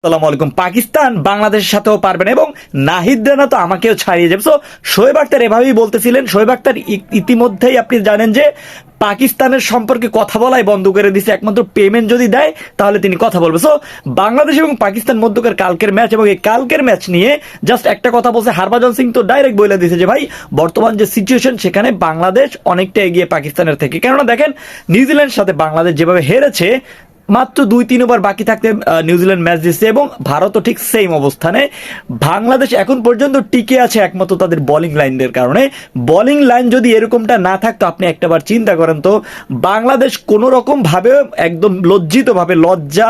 আসসালামু আলাইকুম। পাকিস্তান বাংলাদেশের সাথেও পারবে না এবং নাহিদ রানা তো আমাকেও ছাড়িয়ে যাবে। সো শোয়েব আক্তার এভাবেই বলতেছিলেন। শোয়েব আক্তার ইতিমধ্যেই আপনি জানেন যে পাকিস্তানের সম্পর্কে কথা বলাই বন্ধ করে দিছে। একমাত্র পেমেন্ট যদি দেয়, তাহলে তিনি কথা বলবে। সো বাংলাদেশ এবং পাকিস্তান মধ্যকার কালকের ম্যাচ এবং এই কালকের ম্যাচ নিয়ে জাস্ট একটা কথা বলছে। হারভজন সিং তো ডাইরেক্ট বলে দিয়েছে যে, ভাই, বর্তমান যে সিচুয়েশন সেখানে বাংলাদেশ অনেকটা এগিয়ে পাকিস্তানের থেকে। কেননা দেখেন, নিউজিল্যান্ডের সাথে বাংলাদেশ যেভাবে হেরেছে মাত্র দুই তিন ওভার বাকি থাকতে নিউজিল্যান্ড ম্যাচ দিচ্ছে এবং ভারতও ঠিক সেম অবস্থানে। বাংলাদেশ এখন পর্যন্ত টিকে আছে একমাত্র তাদের বোলিং লাইনের কারণে। বোলিং লাইন যদি এরকমটা না থাকতো, আপনি একটাবার চিন্তা করেন তো, বাংলাদেশ কোনো রকম ভাবে একদম লজ্জিতভাবে লজ্জা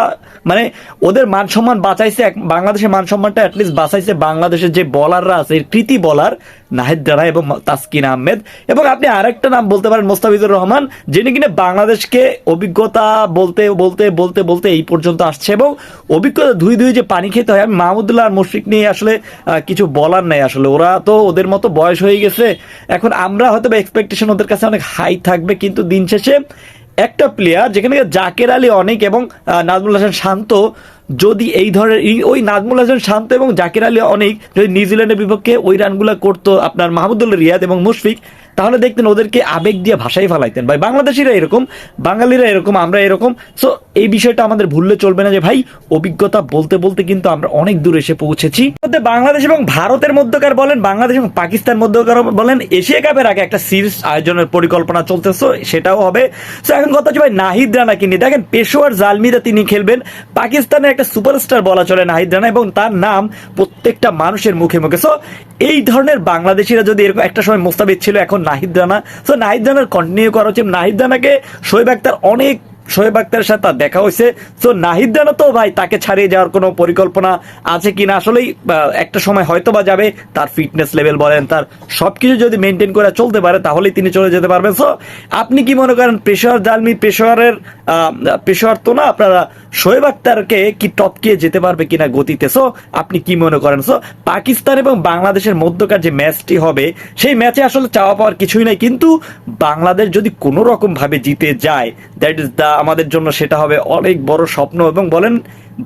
মানে ওদের মান সম্মান বাঁচাইছে বাংলাদেশের মান সম্মানটা অ্যাটলিস্ট বাঁচাইছে বাংলাদেশের যে বলাররা আছে, কৃতি বলার নাহিদ রানা এবং তাসকিন আহমেদ। এবং আপনি আরেকটা নাম বলতে পারেন মোস্তাফিজুর রহমান, যিনি কিনা বাংলাদেশকে অভিজ্ঞতা বলতে বলতে বলতে বলতে এই পর্যন্ত আসছে এবং অভিজ্ঞতা ধুই ধুই যে পানি খেতে হয়, আমি মাহমুদুল্লাহ আর মুশফিক নিয়ে আসলে কিছু বলার নাই আসলে। ওরা তো ওদের মতো বয়স হয়ে গেছে। এখন আমরা হয়তো বা এক্সপেকটেশন ওদের কাছে অনেক হাই থাকবে, কিন্তু দিন শেষে একটা প্লেয়ার যেখানে জাকের আলী অনেক এবং নাজমুল হাসান শান্ত যদি এই ধরনের ওই নাজমুল হাসান, শান্ত এবং জাকির আলী অনেক যদি নিউজিল্যান্ডের বিপক্ষে ওই রানগুলো করতো আপনার মাহমুদুল্লাহ রিয়াদ এবং মুশফিক, তাহলে দেখতেন ওদেরকে আবেগ দিয়ে ভাষাই ফেলাইতেন। ভাই, বাংলাদেশিরা এরকম, বাঙালিরা এরকম, আমরা এরকম। সো এই বিষয়টা আমাদের ভুললে চলবে না যে, ভাই, অভিজ্ঞতা বলতে বলতে কিন্তু আমরা অনেক দূর এসে পৌঁছেছি। বাংলাদেশ এবং ভারতের মধ্যকার বলেন, বাংলাদেশ এবং পাকিস্তান মধ্যকার বলেন, এশিয়া কাপের আগে একটা সিরিজ আয়োজনের পরিকল্পনা চলতেছে সেটাও হবে। সো এখন কথা হচ্ছে, ভাই, নাহিদ রানা কিনে দেখেন, পেশোয়ার জালমিরা তিনি খেলবেন। পাকিস্তানের একটা সুপারস্টার বলা চলে নাহিদ রানা এবং তার নাম প্রত্যেকটা মানুষের মুখে মুখে। সো এই ধরনের বাংলাদেশিরা যদি এরকম একটা সময় মোস্তাবিদ ছিল এখন নাহিদ রানা। সো নাহিদ রানার কন্টিনিউ করা উচিত। নাহিদ রানাকে শোয়েব আক্তার অনেক শোয়েব আক্তারের সাথে তার দেখা হয়েছে। তো নাহিদ রানা তো ভাই তাকে ছাড়িয়ে যাওয়ার কোনো পরিকল্পনা আছে কিনা? আসলেই একটা সময় হয়তো বা যাবে তার ফিটনেস লেভেল বলেন তার সবকিছু যদি মেনটেন করে চলতে পারে তাহলেই তিনি চলে যেতে পারবেন। সো আপনি কি মনে করেন পেশোয়ার জালমি আহ, পেশোয়ার তো না আপনারা শোয়েব আক্তারকে কি টপকিয়ে যেতে পারবে কিনা গতিতে? সো আপনি কি মনে করেন? সো পাকিস্তান এবং বাংলাদেশের মধ্যকার যে ম্যাচটি হবে, সেই ম্যাচে আসলে চাওয়া পাওয়ার কিছুই নাই। কিন্তু বাংলাদেশ যদি কোনো রকম ভাবে জিতে যায় দ্যাট ইজ দ্য আমাদের জন্য সেটা হবে অনেক বড় স্বপ্ন এবং বলেন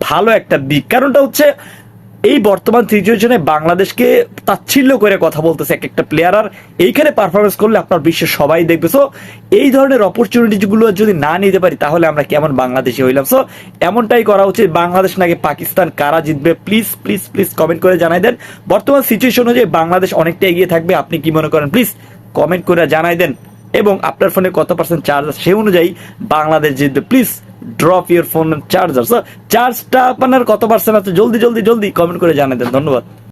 ভালো একটা দিক। কারণটা হচ্ছে এই বর্তমান সিচুয়েশনে বাংলাদেশকে তাচ্ছিল্য করে কথা বলতেছে এক একটা প্লেয়ার আর এইখানে পারফরমেন্স করলে আপনার বিশ্বের সবাই দেখবে। সো এই ধরনের অপরচুনিটি গুলো যদি না নিতে পারি, তাহলে আমরা কেমন বাংলাদেশি হইলাম? সো এমনটাই করা উচিত। বাংলাদেশ নাকি পাকিস্তান? কারা জিতবে? প্লিজ প্লিজ প্লিজ কমেন্ট করে জানাই দেন। বর্তমান সিচুয়েশন অনুযায়ী বাংলাদেশ অনেকটা এগিয়ে থাকবে। আপনি কি মনে করেন? প্লিজ কমেন্ট করে জানাই দেন। এবং আপনার ফোনে কত পার্সেন্ট চার্জ আছে সেই অনুযায়ী বাংলাদেশ জিতবে। Please drop your phone charger so চার্জটা আপনার কত পার্সেন্ট আছে? জলদি জলদি জলদি কমেন্ট করে জানাতেন ধন্যবাদ।